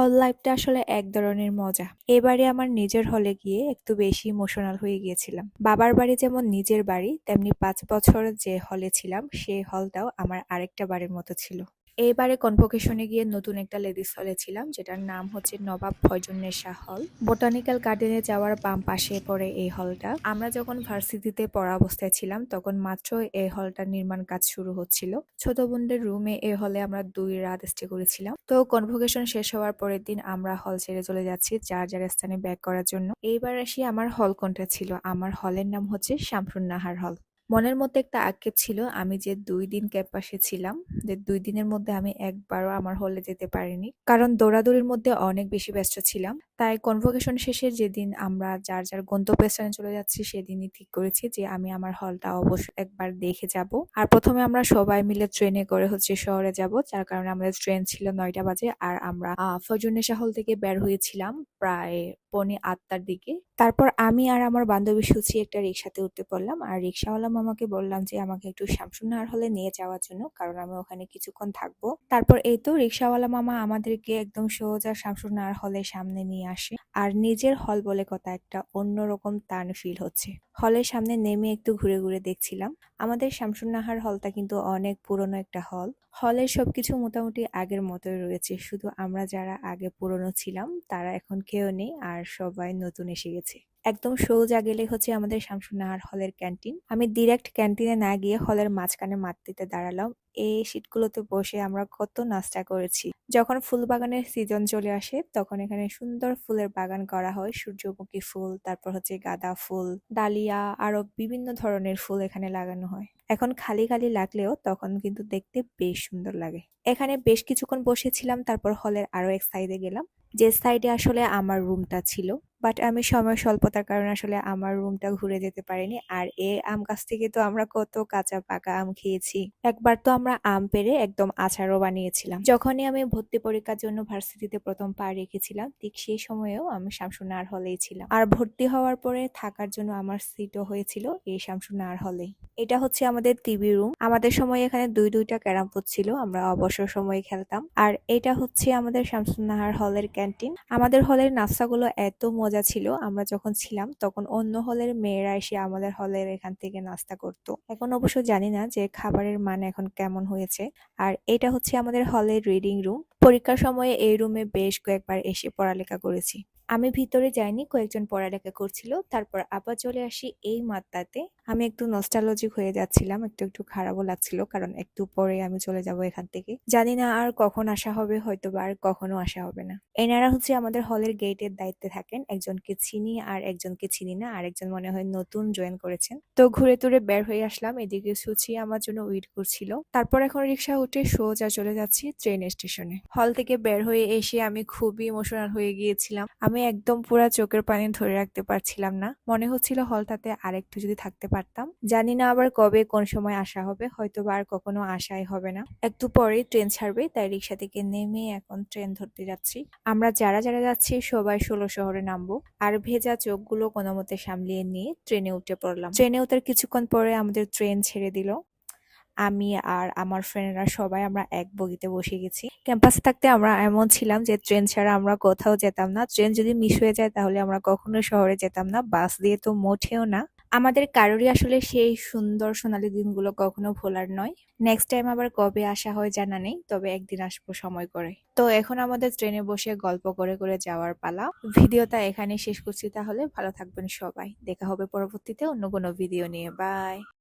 হল লাইফটা আসলে এক ধরনের মজা। এবারে আমার নিজের হলে গিয়ে একটু বেশি ইমোশনাল হয়ে গিয়েছিলাম। বাবার বাড়ি যেমন নিজের বাড়ি, তেমনি পাঁচ বছর যে হলে ছিলাম, সেই হলটাও আমার আরেকটা বাড়ির মতো ছিল। এইবারে কনভোকেশনে গিয়ে নতুন একটা লেডিস হলে ছিলাম, যেটার নাম হচ্ছে নবাব ফয়জুন্নেসা হল বোটানিক্যাল গার্ডেনে যাওয়ার বাম পাশে পড়ে এই হলটা আমরা যখন ভার্সিটিতে পড়া অবস্থায় ছিলাম, তখন মাত্র এই হলটার নির্মাণ কাজ শুরু হচ্ছিল। ছোট বোনদের রুমে এই হলে আমরা দুই রাত স্টে করেছিলাম। তো কনভোকেশন শেষ হওয়ার পরের দিন আমরা হল ছেড়ে চলে যাচ্ছি, যার যার স্থানে ব্যাক করার জন্য। এইবার আসি আমার হল কোনটা ছিল? আমার হলের নাম হচ্ছে শামসুন নাহার হল মনের মধ্যে একটা আক্ষেপ ছিল, আমি যে দুই দিন ক্যাম্পাসে ছিলাম, যে দুই দিনের মধ্যে আমি একবারও আমার হলে যেতে পারিনি। কারণ দৌড়াদৌড়ির মধ্যে অনেক বেশি ব্যস্ত ছিলাম। তাই কনভোকেশন শেষে যেদিন আমরা যার যার গন্তব্যস্থানে চলে যাচ্ছি, সেদিনই ঠিক করেছি যে আমি আমার হলটা অবশ্যই একবার দেখে যাব। আর প্রথমে আমরা সবাই মিলে ট্রেনে করে হচ্ছে শহরে যাব, যার কারণে আমাদের ট্রেন ছিল নয়টা বাজে। আর আমরা ফজরনেশা হল থেকে বের হয়েছিলাম প্রায় পনে আটটার দিকে। তারপর আমি আর আমার বান্ধবী সুচি একটা রিক্সাতে উঠতে পড়লাম। আর রিক্সাওয়ালা মামাকে বললাম যে, আমাকে একটু শামসুনার হলে নিয়ে যাওয়ার জন্য, কারণ আমি ওখানে কিছুক্ষণ থাকব। তারপর এই তো রিক্সাওয়ালা মামা আমাদেরকে একদম সোজা শামসুনার হলে সামনে নিয়ে আসে। আর নিজের হল বলে কথা একটা অন্যরকম টান ফিল হচ্ছে। হলের সামনে নেমে একটু ঘুরে ঘুরে দেখছিলাম। আমাদের শামসুন্নাহার হলটা কিন্তু অনেক পুরনো একটা হল। হলের সবকিছু মোটামুটি আগের মতোই রয়েছে। শুধু আমরা যারা আগে পুরনো ছিলাম, তারা এখন কেউ নেই আর সবাই নতুন এসে গেছে। একদম সোজা গেলে হচ্ছে আমাদের শামসুন্নাহার হলের ক্যান্টিন। আমি ডিরেক্ট ক্যান্টিনে না গিয়ে হলের মাঝখানে মাতৃতে দাঁড়ালাম। এই সিটগুলোতে বসে আমরা কত নাস্তা করেছি। যখন ফুল বাগানের সিজন চলে আসে, তখন এখানে সুন্দর ফুলের বাগান করা হয়। সূর্যমুখী ফুল, তারপর হচ্ছে গাঁদা ফুল, ডালিয়া, আরও বিভিন্ন ধরনের ফুল এখানে লাগানো হয়। এখন খালি খালি লাগলেও তখন কিন্তু দেখতে বেশ সুন্দর লাগে। এখানে বেশ কিছুক্ষণ বসেছিলাম, তারপর হলের আরও এক সাইডে গেলাম। যে সাইডে আসলে আমার রুমটা ছিল বাট আমি সময় স্বল্পতার কারণে আসলে আমার রুমটা ঘুরে যেতে পারিনি। আর এ আম গাছ থেকে তো আমরা কত কাঁচা পাকা আম খেয়েছি। একবার তো আমরা আম পেরে একদম আচারও বানিয়েছিলাম। যখনই আমি ভর্তি পরীক্ষার জন্য ভার্সিটিতে প্রথম পা রেখেছিলাম, ঠিক সেই সময়েও আমি শামসুনার হলেই ছিলাম। আর ভর্তি হওয়ার পরে থাকার জন্য আমার সিটও হয়েছিল এই শামসুনার হলে। এটা হচ্ছে আমাদের টিভি রুম আমাদের সময় এখানে দুই দুইটা ক্যারাম ছিল, আমরা অবসর সময়ে খেলতাম। আর এটা হচ্ছে আমাদের শামসুন্নাহার হলের ক্যান্টিন আমাদের হলের নাস্তাগুলো এত মজা ছিল। আমরা যখন ছিলাম তখন অন্য হলের মেয়েরা এসে আমাদের হলের এখান থেকে নাস্তা করত। এখন অবশ্য জানি না যে খাবারের মান এখন কেমন হয়েছে। আর এটা হচ্ছে আমাদের হলের রিডিং রুম পরীক্ষার সময়ে এই রুমে বেশ কয়েকবার এসে পড়ালেখা করেছি। আমি ভিতরে যাইনি, কয়েকজন পড়ালেখা করছিল। তারপর আবার চলে আসি এই মাত্রাতে আমি একটু নস্টালজিক হয়ে যাচ্ছিলাম, একটু একটু খারাপও লাগছিল কারণ একটু পরে আমি চলে যাব এখান থেকে। জানি না আর কখন আসা হবে হয়তো বা আর কখনো আসা হবে না। এনারা হচ্ছে আমাদের হলের গেটের দায়িত্বে থাকেন। একজনকে চিনি আর একজনকে চিনি না আর একজন মনে হয় নতুন জয়েন করেছেন। তো ঘুরে তুরে বের হয়ে আসলাম, এদিকে সুচি আমার জন্য ওয়েট করছিল। তারপর এখন রিক্সা উঠে সোজা চলে যাচ্ছি ট্রেন স্টেশনে হল থেকে বের হয়ে এসে আমি খুবই ইমোশনাল হয়ে গিয়েছিলাম। আমি একদম পুরা চোখের পানি ধরে রাখতে পারছিলাম না। মনে হচ্ছিল হলটাতে আরেকটু যদি থাকতে পারতাম। জানি না আবার কবে কোন সময় আসা হবে হয়তো বা আর কখনো আসাই হবে না। একটু পরেই ট্রেন ছাড়বে, তাই রিক্সা থেকে নেমে এখন ট্রেন ধরতে যাচ্ছি। আমরা যারা যারা যাচ্ছি, সবাই ষোলো শহরে নামবো। আর ভেজা চোখগুলো কোনো মতে সামলিয়ে নিয়ে ট্রেনে উঠে পড়লাম। ট্রেনে উঠার কিছুক্ষণ পরে আমাদের ট্রেন ছেড়ে দিল। আমি আর আমার ফ্রেন্ডরা সবাই আমরা এক বগিতে বসে গেছি। ক্যাম্পাসে থাকতে আমরা এমন ছিলাম যে ট্রেন ছাড়া আমরা কোথাও যেতাম না। ট্রেন যদি মিস হয়ে যায় তাহলে আমরা কখনো শহরে যেতাম না। বাস দিয়ে তো মোটেও না। আমাদের কারোরই আসলে সেই সুন্দর সোনালি দিনগুলো কখনো ভোলার নয়। নেক্সট টাইম আবার কবে আসা হয় জানা নেই, তবে একদিন আসব সময় করে। তো এখন আমাদের ট্রেনে বসে গল্প করে করে যাওয়ার পালা। ভিডিওটা এখানে শেষ করছি তাহলে। ভালো থাকবেন সবাই। দেখা হবে পরবর্তীতে অন্য কোনো ভিডিও নিয়ে। বাই